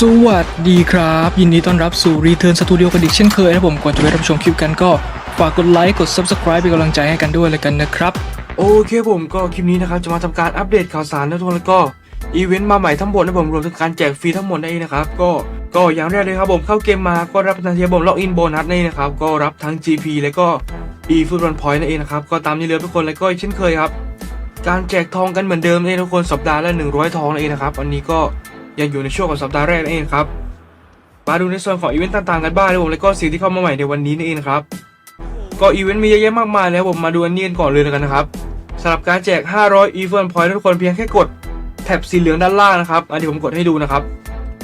สวัสดีครับ ยินดีต้อนรับสู่ Return Studio กันอีกเช่นเคยนะผมก่อนจะไปรับชมคลิปกันก็ ฝากกดไลค์กด Subscribe เป็นกำลังใจให้กันด้วยเลยกันนะครับ โอเคผมก็คลิปนี้นะครับ จะมาทำการอัปเดตข่าวสารนะทุกคนแล้วก็อีเวนต์มาใหม่ทั้งหมดนะผมรวมถึงการแจกฟรีทั้งหมดนั่นเองนะครับก็ก็อย่างแรกเลยครับผมเข้าเกมมาก็รับทันทีผมล็อกอินโบนัสนั่นเองนะครับก็รับทั้ง GP แล้วก็ e f o o t b a l l Point นั่นเองนะครับก็ตามนี้เลยทุกคนแล้วก็เช่นเคยครับการแจกทองกันเหมือนเดิมเลยทุกคนสัปดาห์ละ100 ทองนั่นเองนะครับอันนี้ก็ ยังอยู่ในช่วงของสัปดาห์แรกนั่นเองครับ มาดูในส่วนของอีเวนต์ต่างๆกันบ้างนะผมแล้วก็สิ่งที่เข้ามาใหม่ในวันนี้นี่นเองครับ ก็อีเวนต์มีเยอะแยะมากมายแล้วผมมาดูอันนี้กันก่อนเลยกันนะครับสำหรับการแจก 500 e f o n point ทุกคนเพียงแค่กดแท็บสีเหลืองด้านล่างนะครับ อันนี้ผมกดให้ดูนะครับ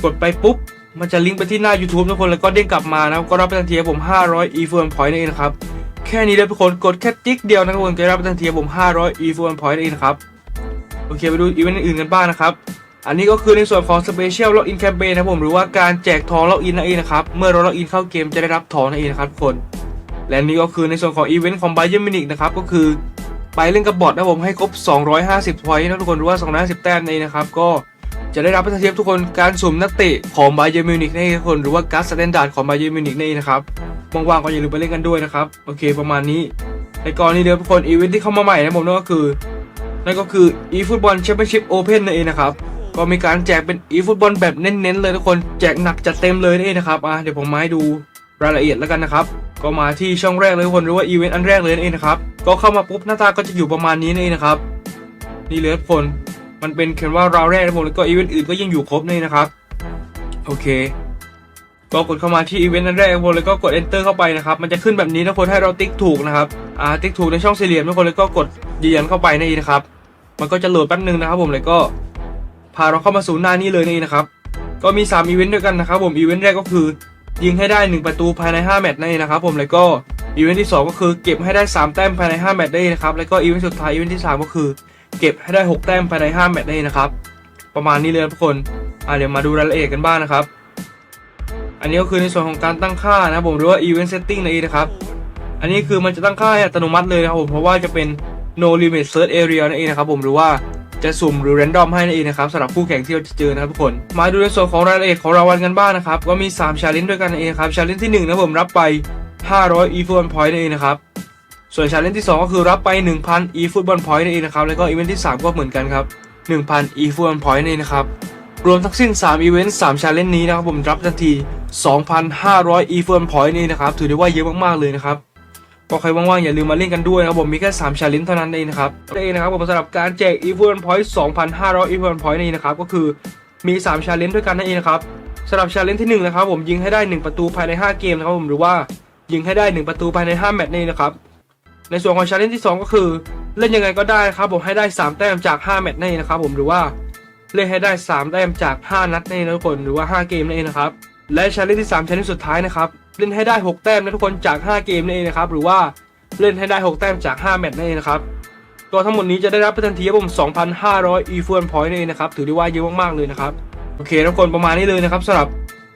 กดไปปุ๊บ มันจะลิงก์ไปที่หน้า YouTube ทุกคน แล้วก็เด้งกลับมานะครับ ก็รับไปทันทีผม 500 e f o n point นั่นเองครับ แค่นี้เลยทุกคน กดแค่ติ๊กเดียวนะครับผมจะรับไปทันทีผม 500 e f o n point นั่นเองครับ โอเค ไปดูอีเวนต์อื่นกันบ้างนะครับ อันนี้ก็คือในส่วนของ Special Login Campaign นะผมหรือว่าการแจกทองล็อกอินนั่นเองนะครับ เมื่อเราล็อกอินเข้าเกมจะได้รับทองนั่นเองนะครับทุกคนและนี่ก็คือในส่วนของอีเวนต์ของ Bayern Munich นะครับก็คือไปเล่นกับบอทนะผมให้ครบ 250พอยต์นะทุกคนหรือว่า 250 แต้มนั่นเองนะครับ ก็จะได้รับประทเทียบทุกคนการสุ่มนักเตะของ Bayern Munich นั่นเองทุกคนหรือว่าการ์ดสแตนดาร์ดของ Bayern Munich นั่นนะครับว่างๆก็อย่าลืมไปเล่นกันด้วยนะครับโอเคประมาณนี้ในกรณีเดียวทุกคนอีเวนต์ที่เข้ามาใหม่นะผมนั่นก็คือนั่นก็คือ eFootball Championship Open นั่นเองนะครับ ก็มีการแจกเป็น eFootball แบบเน้นๆเลยทุกคนแจกหนักจัดเต็มเลยนั่นะครับอะเดี๋ยวผมมาให้ดูรายละเอียดแล้วกันนะครับก็มาที่ช่องแรกเลยทุกคนหรือว่าอีเวนต์อันแรกเลยนั่นะครับก็เข้ามาปุ๊บหน้าตาก็จะอยู่ประมาณนี้นั่นะครับนี่เลยทุกคนมันเป็นเขียนว่าราวแรกนะผมแล้วก็อีเวนต์อื่นก็ยังอยู่ครบนี่นะครับโอเคก็กดเข้ามาที่อีเวนต์อันแรกทุกคนแล้วก็กด enter เข้าไปนะครับ มันจะขึ้นแบบนี้ทุกคนให้เราติ๊กถูกนะครับ อ่า ติ๊กถูกในช่องสี่เหลี่ยมทุกคนแล้วก็กดยืนยันเข้าไปนั่นะครับ มันก็จะโหลดแป๊บนึงนะครับผมเลยก็ พาเราเข้ามาสู่หน้านี้เลยนี่นะครับ ก็มี 3 อีเวนต์ด้วยกันนะครับผม อีเวนต์แรกก็คือ ยิงให้ได้ 1 ประตูภายใน 5 แมตช์นั่นเองนะครับผมแล้วก็อีเวนต์ที่2ก็คือเก็บให้ได้ 3 แต้มภายใน 5 แมตช์ได้นะครับแล้วก็อีเวนต์สุดท้ายอีเวนต์ที่ 3 ก็คือ เก็บให้ได้ 6 แต้มภายใน 5 แมตช์ได้นะครับ ประมาณนี้เลยทุกคนอ่าเดี๋ยวมาดูรายละเอียดกันบ้างนะครับ อันนี้ก็คือในส่วนของการตั้งค่านะครับผมหรือว่า event setting นั่นเองนะครับ อันนี้คือมันจะตั้งค่าอัตโนมัติเลยนะครับผมเพราะว่าจะเป็น no limit search area นั่นเองนะครับผมหรือว่า จะสุ่มหรือ random ให้นั่นเองนะครับสำหรับผู้แข่งที่เราจะเจอนะครับทุกคน มาดูในส่วนของรายละเอียดของรางวัลกันบ้างนะครับก็มี3 challenge ด้วยกันนั่นเองครับ challenge ที่1นะผมรับไป 500 e football point นั่นเองนะครับส่วน challenge ที่ 2 ก็คือรับไป 1,000 e football point นั่นเองนะครับแล้วก็ event ที่ 3 ก็เหมือนกันครับ1,000 e football point นั่นเองนะครับรวมทั้งสิ้น 3 อีเวนต์3 challenge นี้นะครับผมรับทันที 2,500 e f o n point นี่นะครับ ถือได้ว่าเยอะมาก ๆ เลยนะครับ ก็ใครว่างๆอย่าลืมมาเล่นกันด้วยนะครับผมมีแค่3 challenge เท่านั้นเองนะครับเองนะครับผมสำหรับการแจก e f o n point 2,500 e f o n point นี่นะครับก็คือมี3 challenge ด้วยกันนั่นเองนะครับสำหรับ challenge ที่1นะครับผมยิงให้ได้ 1 ประตูภายใน 5 เกมนะครับผมหรือว่ายิงให้ได้ 1 ประตูภายใน 5 แมตช์นี่นะครับในส่วนของ challenge ที่ 2 ก็คือ เล่นยังไงก็ได้ครับผมให้ได้ 3 แต้มจาก 5 แมตช์นี่นะครับผมหรือว่าเล่นให้ได้ 3 แต้มจาก 5 นัดนั่นะทุกคนหรือว่า 5 เกมนั่นเองนะครับและชาเลนจ์ที่3ชาเลนจ์สุดท้ายนะครับ เล่นให้ได้ 6 แต้มนะทุกคนจาก 5 เกมนั่นเองนะครับหรือว่าเล่นให้ได้ 6 แต้มจาก 5 แมตช์นั่นเองนะครับตัวทั้งหมดนี้จะได้รับทันทีครับผม 2,500 e f o n point นั่นเองนะครับถือได้ว่าเยอะมากๆเลยนะครับโอเคทุกคนประมาณนี้เลยนะครับสำหรับ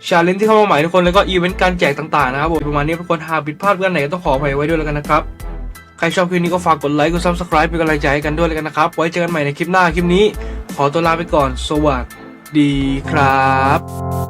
ชาเลนจ์ที่เข้ามาใหม่ทุกคนแล้วก็อีเวนต์การแจกต่างๆนะครับผมประมาณนี้ทุกคนหากผิดพลาดเรื่องไหนก็ต้องขออภัยไว้ด้วยแล้วกันนะครับใครชอบคลิปนี้ก็ฝากกดไลค์กด subscribe เป็นกำลังใจให้กันด้วยเลยกันนะครับ ไว้เจอกันใหม่ในคลิปหน้าคลิปนี้ ขอตัวลาไปก่อน สวัสดีครับ